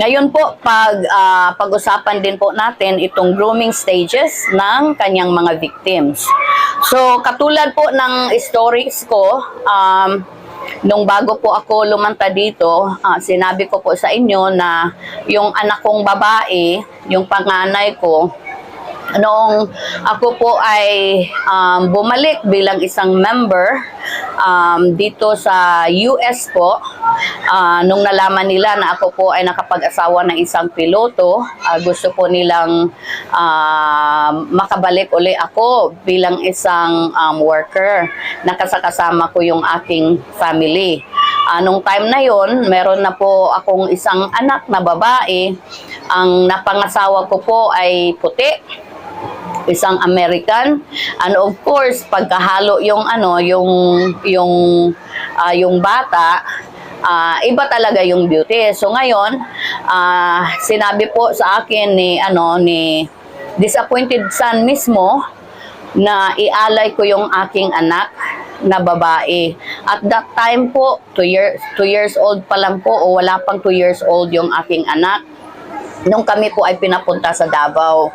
Ngayon po, pag, ah, pag-usapan din po natin itong grooming stages ng kanyang mga victims. So, katulad po ng stories ko, um, nung bago po ako lumanta dito, ah, sinabi ko po sa inyo na yung anak kong babae, yung panganay ko, noong ako po ay um, bumalik bilang isang member um, dito sa US po, ah, nung nalaman nila na ako po ay nakapag-asawa ng isang piloto, ah, gusto po nilang ah, makabalik uli ako bilang isang um, worker. Nakasakasama ko yung aking family. Anong time na yon, meron na po akong isang anak na babae. Ang napangasawa ko po ay puti isang American and of course pagkahalo yung ano yung yung ah, yung bata ah, iba talaga yung beauty so ngayon ah, sinabi po sa akin ni ano ni disappointed son mismo na ialay ko yung aking anak na babae. At that time po, 2 year, two years old pa lang po o wala pang 2 years old yung aking anak nung kami po ay pinapunta sa Davao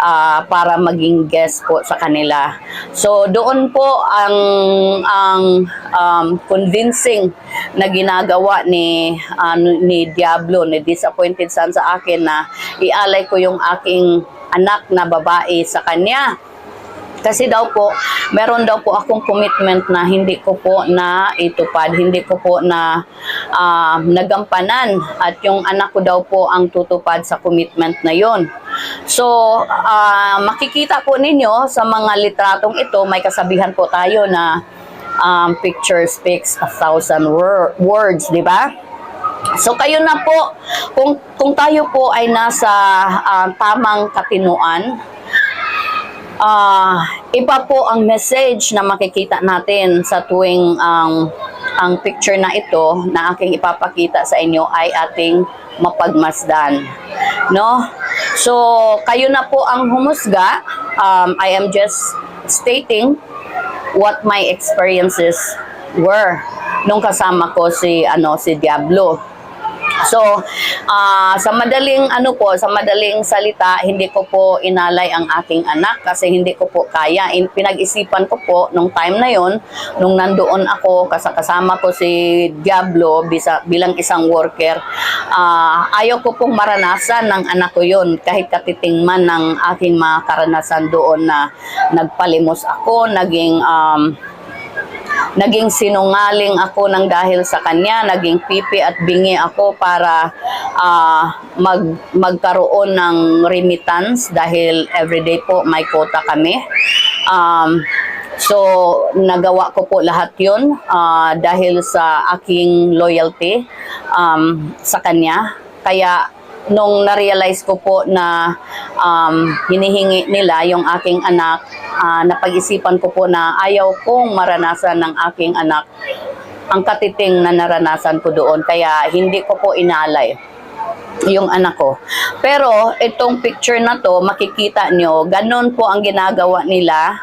ah, para maging guest po sa kanila. So doon po ang ang um, convincing na ginagawa ni ah, ni Diablo ni disappointed son sa akin na ialay ko yung aking anak na babae sa kanya. Kasi daw po, meron daw po akong commitment na hindi ko po na itupad, hindi ko po na ah, nagampanan at yung anak ko daw po ang tutupad sa commitment na yon. So, ah, makikita po ninyo sa mga litratong ito, may kasabihan po tayo na um, picture speaks a thousand wor- words, di ba? So kayo na po, kung, kung tayo po ay nasa ah, tamang katinuan, Ah, iba po ang message na makikita natin sa tuwing ang ang picture na ito na aking ipapakita sa inyo ay ating mapagmasdan. No? So, kayo na po ang humusga. Um, I am just stating what my experiences were nung kasama ko si ano si Diablo. So, ah, sa madaling ano po, sa madaling salita, hindi ko po inalay ang aking anak kasi hindi ko po kaya. In, pinag-isipan ko po nung time na yon, nung nandoon ako kasama ko si Diablo bisa, bilang isang worker, ah, ayaw ko pong maranasan ng anak ko yon kahit katiting man ng aking mga karanasan doon na nagpalimos ako, naging um, naging sinungaling ako ng dahil sa kanya, naging pipi at bingi ako para ah, mag magkaroon ng remittance dahil everyday po may quota kami. Um, so nagawa ko po lahat 'yun ah, dahil sa aking loyalty um, sa kanya. Kaya nung na-realize ko po na um, hinihingi nila yung aking anak, ah, napag-isipan ko po na ayaw kong maranasan ng aking anak ang katiting na naranasan ko doon. Kaya hindi ko po inalay yung anak ko. Pero itong picture na to, makikita nyo, ganun po ang ginagawa nila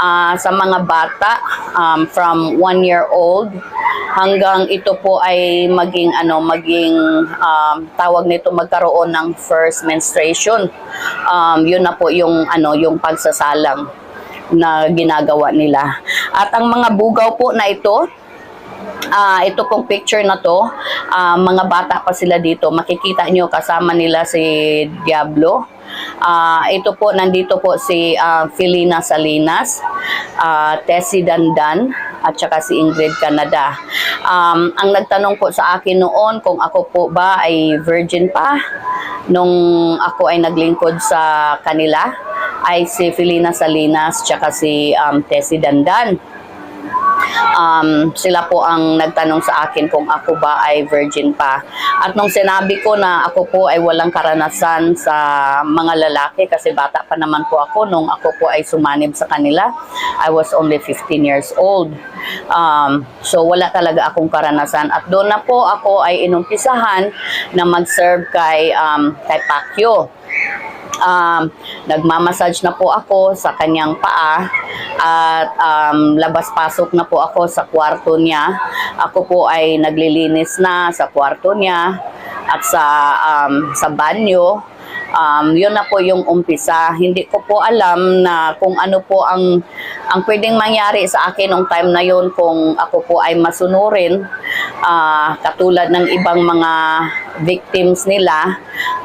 ah, sa mga bata um, from one year old hanggang ito po ay maging ano maging um, tawag nito magkaroon ng first menstruation. Um, yun na po yung ano yung pagsasalang na ginagawa nila. At ang mga bugaw po na ito, Ah, ito pong picture na to, ah, mga bata pa sila dito. Makikita nyo kasama nila si Diablo. Ah, ito po, nandito po si ah, Felina Salinas, ah, Tessie Dandan, at saka si Ingrid Canada. Um, ang nagtanong po sa akin noon kung ako po ba ay virgin pa nung ako ay naglingkod sa kanila ay si Felina Salinas tsaka si um, Tessie Dandan um, sila po ang nagtanong sa akin kung ako ba ay virgin pa. At nung sinabi ko na ako po ay walang karanasan sa mga lalaki kasi bata pa naman po ako nung ako po ay sumanib sa kanila, I was only 15 years old. Um, so wala talaga akong karanasan at doon na po ako ay inumpisahan na mag-serve kay um, kay Pacquiao um, nagmamassage na po ako sa kanyang paa at um, labas-pasok na po ako sa kwarto niya. Ako po ay naglilinis na sa kwarto niya at sa um, sa banyo. Um, yun na po yung umpisa. Hindi ko po alam na kung ano po ang ang pwedeng mangyari sa akin nung time na yun kung ako po ay masunurin ah, katulad ng ibang mga victims nila.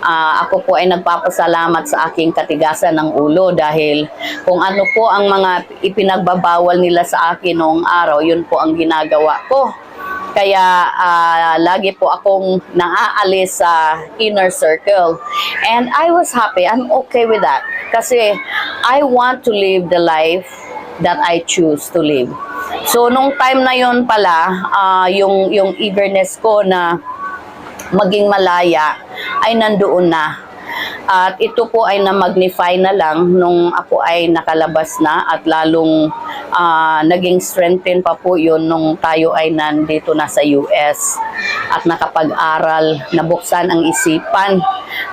Ah, ako po ay nagpapasalamat sa aking katigasan ng ulo dahil kung ano po ang mga ipinagbabawal nila sa akin noong araw, yun po ang ginagawa ko. Kaya ah, lagi po akong naaalis sa inner circle. And I was happy. I'm okay with that. Kasi I want to live the life that I choose to live. So nung time na yon pala, ah, yung yung eagerness ko na maging malaya ay nandoon na. At ito po ay na-magnify na lang nung ako ay nakalabas na at lalong ah, naging strengthen pa po yun nung tayo ay nandito na sa US at nakapag-aral, nabuksan ang isipan,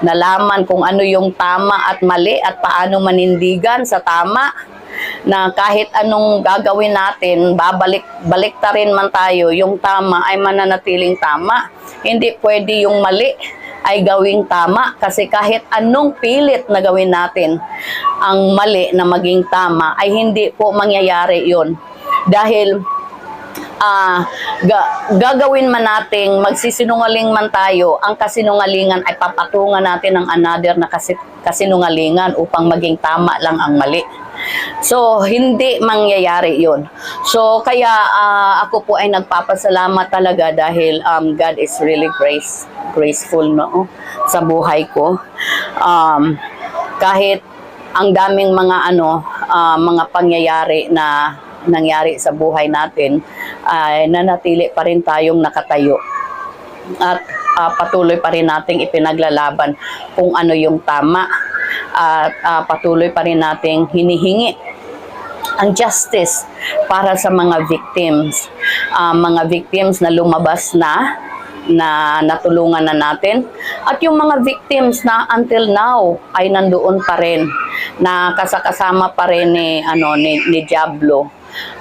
nalaman kung ano yung tama at mali at paano manindigan sa tama na kahit anong gagawin natin, babalik balik ta rin man tayo, yung tama ay mananatiling tama. Hindi pwede yung mali ay gawing tama kasi kahit anong pilit na gawin natin ang mali na maging tama ay hindi po mangyayari yon dahil ah ga- gagawin man nating magsisinungaling man tayo, ang kasinungalingan ay papatungan natin ng another na kasi, kasinungalingan upang maging tama lang ang mali. So, hindi mangyayari yun. So, kaya ah, ako po ay nagpapasalamat talaga dahil um, God is really grace, graceful no, sa buhay ko. Um, kahit ang daming mga ano, ah, mga pangyayari na nangyari sa buhay natin, ay nanatili pa rin tayong nakatayo at ah, patuloy pa rin nating ipinaglalaban kung ano yung tama at ah, patuloy pa rin nating hinihingi ang justice para sa mga victims. Ah, mga victims na lumabas na na natulungan na natin. At yung mga victims na until now ay nandoon pa rin na kasakasama pa rin ni ano ni, ni Diablo.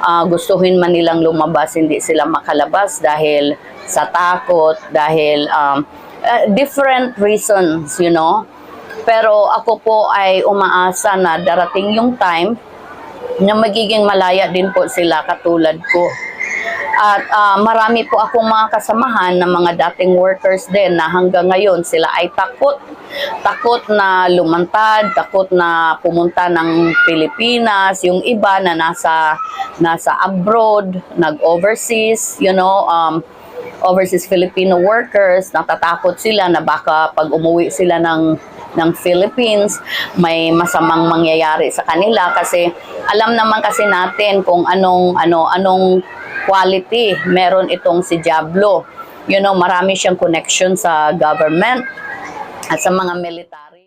Ah, gustuhin man nilang lumabas hindi sila makalabas dahil sa takot dahil um, ah, different reasons you know pero ako po ay umaasa na darating yung time na magiging malaya din po sila katulad ko. At ah, marami po akong mga kasamahan na mga dating workers din na hanggang ngayon sila ay takot. Takot na lumantad, takot na pumunta ng Pilipinas, yung iba na nasa nasa abroad, nag-overseas, you know, um, overseas Filipino workers, natatakot sila na baka pag umuwi sila ng ng Philippines, may masamang mangyayari sa kanila kasi alam naman kasi natin kung anong ano anong quality meron itong si Diablo. You know, marami siyang connection sa government at sa mga military.